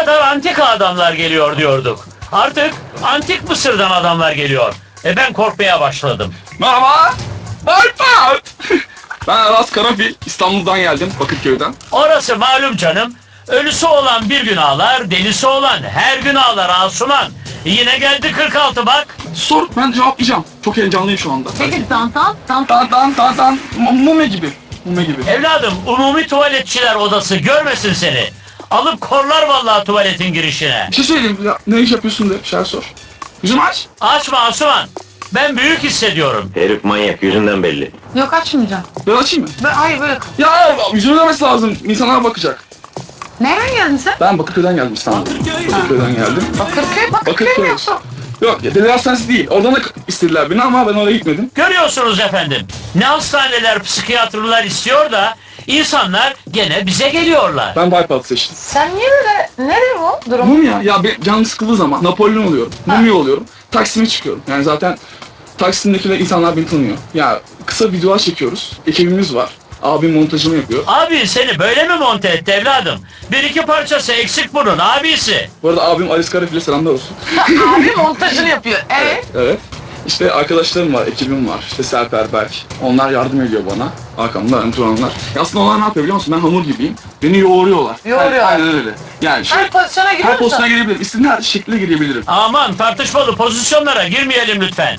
Kadar antika adamlar geliyor diyorduk. Artık antik Mısır'dan adamlar geliyor. E ben korkmaya başladım. Merhaba. Alper. ben Aras Karafil. İstanbul'dan geldim. Bakırköy'den. Orası malum canım. Ölüsü olan bir gün ağlar, delisi olan her gün ağlar Asuman. Yine geldi 46 bak. Sor ben cevaplayacağım. Çok heyecanlıyım şu anda. Peki dantan, dantan. Tan tan tan tan. M- Mume gibi. Mume gibi. Evladım umumi tuvaletçiler odası görmesin seni. Alıp korlar vallahi tuvaletin girişine. Bir şey söyleyeyim. Ya, ne iş yapıyorsun de. Bir şey sor. Yüzüm aç. Açma Asuman. Ben büyük hissediyorum. Herif manyak yüzünden belli. Yok açmayacağım. Ben açayım mı? Ben, hayır böyle. Ya yüzüme demesi lazım. İnsanlar bakacak. Nereden geldin sen? Ben Bakırköy'den geldim İstanbul'a. Bakırköy'den geldim. Bakırköy, Bakırköy Bakırköy. mi yoksa? Yok ya deli hastanesi değil. Oradan da istediler beni ama ben oraya gitmedim. Görüyorsunuz efendim. Ne hastaneler, psikiyatrlar istiyor da insanlar gene bize geliyorlar. Ben bypass seçtim. Sen niye böyle, nedir bu durum? Mum ya. Ya ben canım sıkıldığı zaman Napolyon oluyorum. Mumya oluyorum. Taksim'e çıkıyorum. Yani zaten Taksim'dekiler insanlar beni tanıyor. Ya kısa videolar çekiyoruz. Ekibimiz var. Abim montajını yapıyor. Abi seni böyle mi monte etti evladım? Bir iki parçası eksik bunun abisi. Bu arada abim Aris Karafil'e selamlar olsun. Abi montajını yapıyor. Evet. Evet. İşte arkadaşlarım var, ekibim var. İşte Serper, Berk. Onlar yardım ediyor bana. Arkamda ön duranlar. Ya aslında onlar ne yapıyor biliyor musun? Ben hamur gibiyim. Beni yoğuruyorlar. Yoğuruyorlar. Aynen öyle. Yani şey, Her pozisyona giriyor her musun? pozisyona girebilirim. İstediğin her şekilde girebilirim. Aman tartışmalı pozisyonlara girmeyelim lütfen.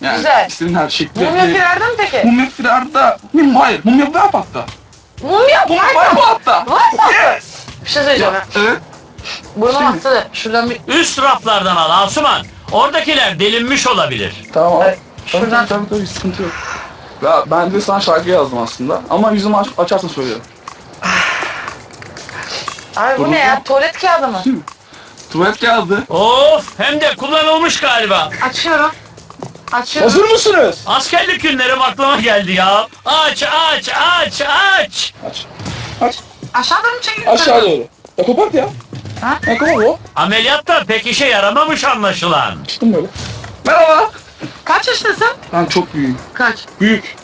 Yani Güzel. her şekilde. Mumya firarda mı peki? Mumya firarda. Mum, hayır. Mumya var hatta. Mumya Mumya hatta. Var mı? Bir şey söyleyeceğim. Ya, evet. Burnum Şimdi- aksa da şuradan bir... Üst raflardan al Asuman. Oradakiler delinmiş olabilir. Tamam. Evet, Tabii, şuradan- Tabii tabii sıkıntı yok. Ya ben de sana şarkı yazdım aslında. Ama yüzümü aç, açarsan söylerim. Abi bu ne ya? Tuvalet kağıdı mı? Tuvalet geldi. Of hem de kullanılmış galiba. Açıyorum. Açıyorum. Hazır mısınız? Askerlik günlerim aklıma geldi ya. Aç aç aç aç. Aç. Aç. Aşağıdan mı çekiyorsun? Aşağı doğru. Ya kapat ya. Ha? Ya kapat o. Ameliyatta pek işe yaramamış anlaşılan. Çıktım böyle. Merhaba. Kaç yaşındasın? Ben çok büyüğüm. Kaç? Büyük.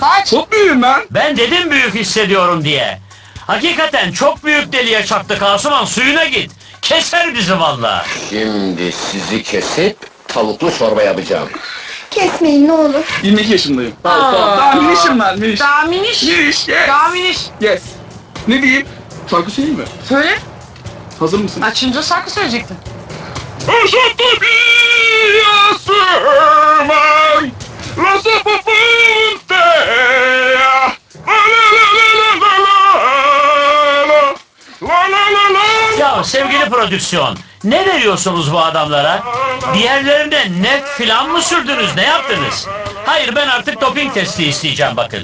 Kaç? Çok büyüğüm ben. Ben dedim büyük hissediyorum diye. Hakikaten çok büyük deliye çaktık Asuman suyuna git. Keser bizi valla. Şimdi sizi kesip tavuklu çorba yapacağım. Kesmeyin ne olur. 22 yaşındayım. Aa. Daha, daha minişim ben miniş. Daha miniş. Miniş yes. Daha miniş. Yes. Ne diyeyim? Şarkı söyleyeyim mi? Söyle. Hazır mısın? Açınca şarkı söyleyecektin. Lasciato via sermai, la sua puntea, la la la la la la la, la la la la. Ya sevgili prodüksiyon ne veriyorsunuz bu adamlara? Bir yerlerinde net filan mı sürdünüz ne yaptınız? Hayır ben artık doping testi isteyeceğim bakın.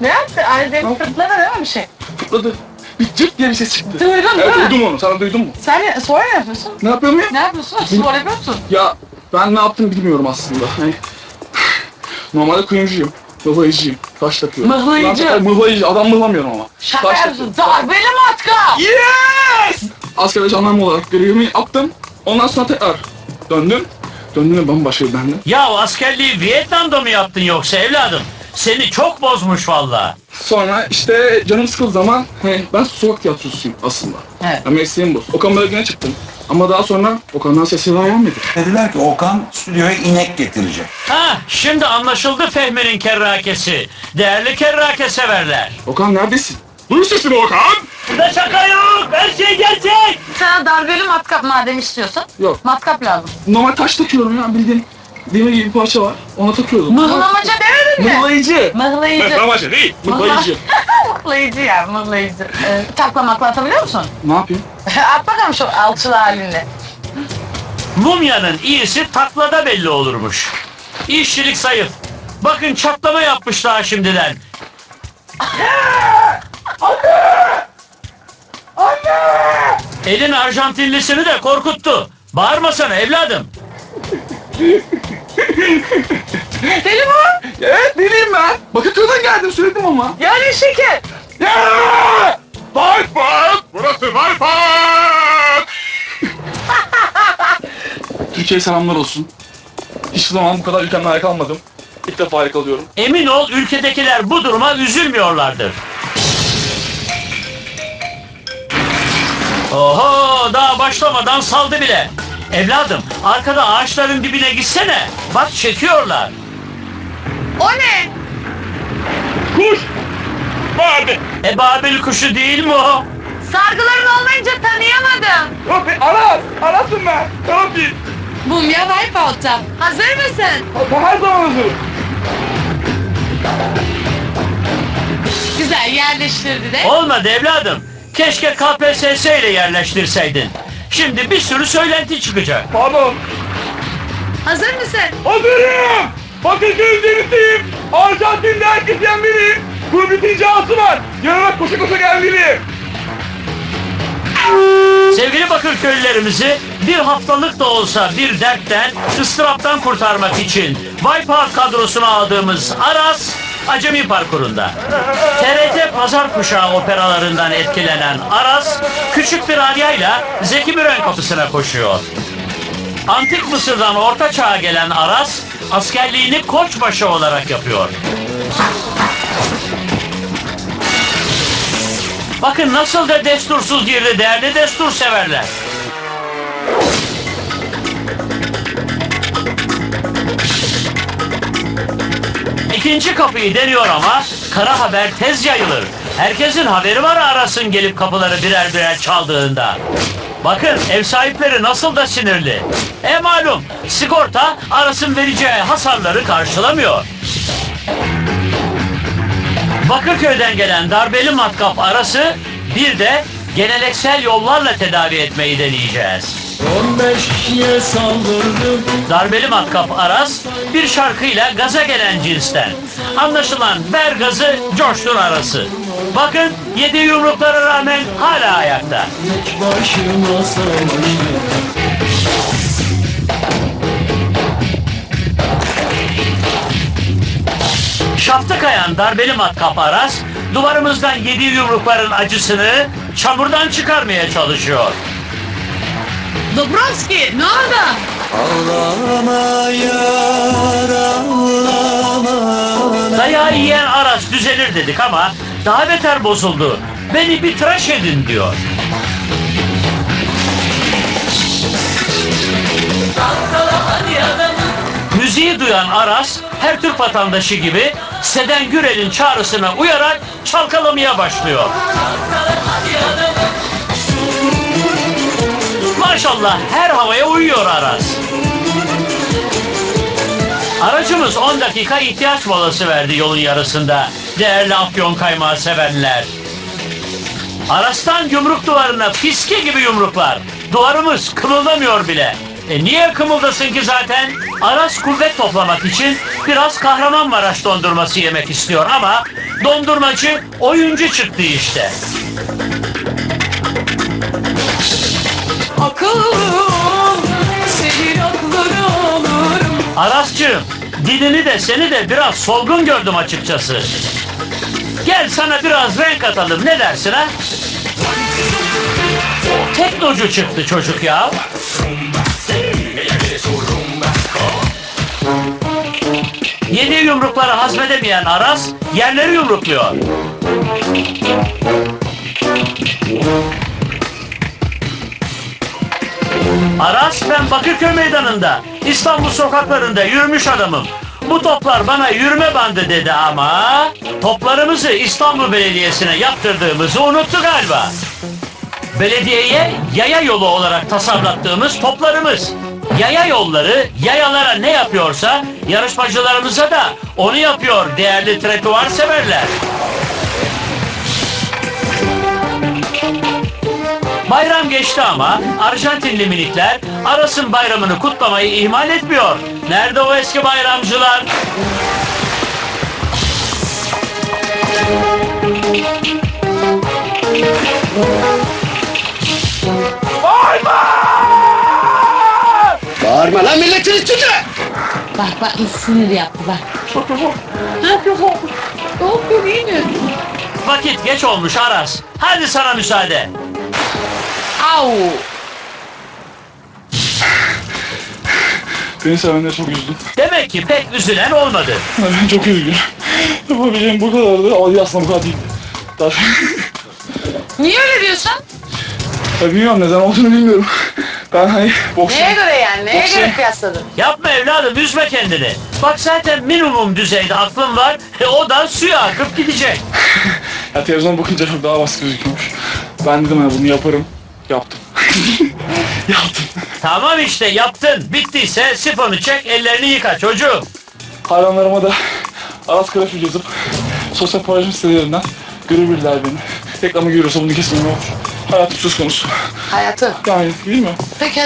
Ne yaptı? Benim fırtladı değil mi bir şey? Tıkladı. Bir cırt diye bir ses çıktı. Duydun değil Evet mi? duydum onu. Sen duydun mu? Sen sonra ne yapıyorsun? Ne yapıyor muyum? Ne yapıyorsun? Spor yapıyor musun? Ya ben ne yaptım bilmiyorum aslında. Hani normalde kuyumcuyum. Mıhlayıcıyım. Taş takıyorum. Mıhlayıcı? Ben- Mıhlayıcı. Adam mıhlamıyorum ama. Şaka Taş yapıyorsun. takıyorum. Darbeli matka. Yes! Askerde jandarma olarak görevimi yaptım. Ondan sonra tekrar döndüm. Döndüm de bambaşka bir bende. Ya askerliği Vietnam'da mı yaptın yoksa evladım? Seni çok bozmuş valla. Sonra işte canım sıkıldığı zaman he, ben sokak tiyatrosuyum aslında. Evet. Ya mesleğim bu. Okan Bölge'ne çıktım. Ama daha sonra Okan'dan sesi daha gelmedi. Dediler ki Okan stüdyoya inek getirecek. Ha şimdi anlaşıldı Fehmi'nin kerrakesi. Değerli kerrake severler. Okan neredesin? Duy sesini Okan! Burada şaka yok her şey gerçek. Sana darbeli matkap madem istiyorsun. Yok. Matkap lazım. Normal taş takıyorum ya bildiğin. Demir gibi bir parça var. Ona takıyordum. Mıhlamaca demedin mi? Mıhlayıcı. Mıhlayıcı. Mıhlamaca değil. Mıhlayıcı. Mıhlayıcı ya mıhlayıcı. Ee, takla makla atabiliyor musun? ne yapayım? At bakalım şu alçılı halini. Mumyanın iyisi taklada belli olurmuş. İşçilik zayıf. Bakın çatlama yapmış daha şimdiden. Elin Arjantinlisini de korkuttu. Bağırmasana evladım. Deli mi? Evet deliyim ben. Bakırköy'den geldim söyledim ama. Yani şeker. Ya! Bypass! Burası Bypass! Türkiye'ye selamlar olsun. Hiçbir zaman bu kadar ülkemden ayak almadım. İlk defa ayak alıyorum. Emin ol ülkedekiler bu duruma üzülmüyorlardır. Oho daha başlamadan saldı bile. Evladım arkada ağaçların dibine gitsene. Bak çekiyorlar. O ne? Kuş! Abi! E Babil kuşu değil mi o? Sargıların olmayınca tanıyamadım. Abi Aras! Aras'ım ben! Yapayım? Mumya Wipeout'ta. Hazır mısın? Her zaman hazırım. Güzel yerleştirdi de. Olmadı evladım. Keşke KPSS ile yerleştirseydin. Şimdi bir sürü söylenti çıkacak. Pardon. Hazır mısın? Hazırım! Bakırköy denizliyim. Arjantin'de herkes yenmeliyim. Bu bitince ağası var. Yanıma koşa koşa gelmeliyim. Sevgili Bakırköylülerimizi bir haftalık da olsa bir dertten, ıstıraptan kurtarmak için Wipeout kadrosuna aldığımız Aras Acemi Parkuru'nda. TRT Pazar Kuşağı operalarından etkilenen Aras, küçük bir alyayla Zeki Müren kapısına koşuyor. Antik Mısır'dan Orta Çağ'a gelen Aras, askerliğini koçbaşı olarak yapıyor. Bakın nasıl da destursuz girdi değerli destur severler. İkinci kapıyı deniyor ama kara haber tez yayılır. Herkesin haberi var Aras'ın gelip kapıları birer birer çaldığında. Bakın ev sahipleri nasıl da sinirli. E malum sigorta Aras'ın vereceği hasarları karşılamıyor. Bakırköy'den gelen darbeli matkap arası bir de geleneksel yollarla tedavi etmeyi deneyeceğiz. 15 kişiye saldırdım Darbeli matkap Aras bir şarkıyla gaza gelen cinsten. Anlaşılan ver gazı coştur arası. Bakın yedi yumruklara rağmen hala ayakta. Tek başıma savaştım Şaftı kayan darbeli matkap Aras duvarımızdan yedi yumrukların acısını çamurdan çıkarmaya çalışıyor. Dobrovski ne oldu? Ağlama yar ağlama Dayağı yiyen Aras düzelir dedik ama daha beter bozuldu. Beni bir tıraş edin diyor. Müziği duyan Aras her Türk vatandaşı gibi Seden Gürel'in çağrısına uyarak çalkalamaya başlıyor. Maşallah her havaya uyuyor Aras. Aracımız 10 dakika ihtiyaç molası verdi yolun yarısında. Değerli afyon kaymağı sevenler. Aras'tan yumruk duvarına fiske gibi yumruklar. Duvarımız kımıldamıyor bile. E niye kımıldasın ki zaten? Aras kuvvet toplamak için biraz Kahramanmaraş dondurması yemek istiyor ama dondurmacı oyuncu çıktı işte. Arasçığım, dilini de seni de biraz solgun gördüm açıkçası. Gel sana biraz renk atalım, ne dersin ha? Teknocu çıktı çocuk ya. Yedi yumrukları hazmedemeyen Aras, yerleri yumrukluyor. Aras ben Bakırköy meydanında, İstanbul sokaklarında yürümüş adamım. Bu toplar bana yürüme bandı dedi ama toplarımızı İstanbul Belediyesi'ne yaptırdığımızı unuttu galiba. Belediyeye yaya yolu olarak tasarlattığımız toplarımız. Yaya yolları yayalara ne yapıyorsa yarışmacılarımıza da onu yapıyor değerli tretuar severler. Bayram geçti ama Arjantinli minikler Aras'ın bayramını kutlamayı ihmal etmiyor. Nerede o eski bayramcılar? Bağırma lan milletin içinde! Bak bak nasıl sinir yaptı bak. Vakit geç olmuş Aras. Hadi sana müsaade. Au. Beni sevenleri çok üzdü. Demek ki pek üzülen olmadı. Ben çok üzgünüm. Yapabileceğim bu kadardı. Ay aslında bu kadar değildi. Daha... Niye öyle diyorsun? Ya bilmiyorum neden olduğunu bilmiyorum. Ben hani boksör... Neye göre yani? Neye Boksör- göre kıyasladın? Yapma evladım üzme kendini. Bak zaten minimum düzeyde aklın var. E, o da suya akıp gidecek. Ya televizyon bakınca çok daha basit gözüküyormuş. Ben dedim ya bunu yaparım. Yaptım. Yaptım. Tamam işte yaptın. Bittiyse sifonu çek ellerini yıka çocuğum. Hayranlarıma da Aras Karafil yazıp sosyal paylaşım sitelerinden görebilirler beni. Reklamı görüyorsa bunu kesmem olur. Hayatım söz konusu. Hayatı. Yani değil mi? Peki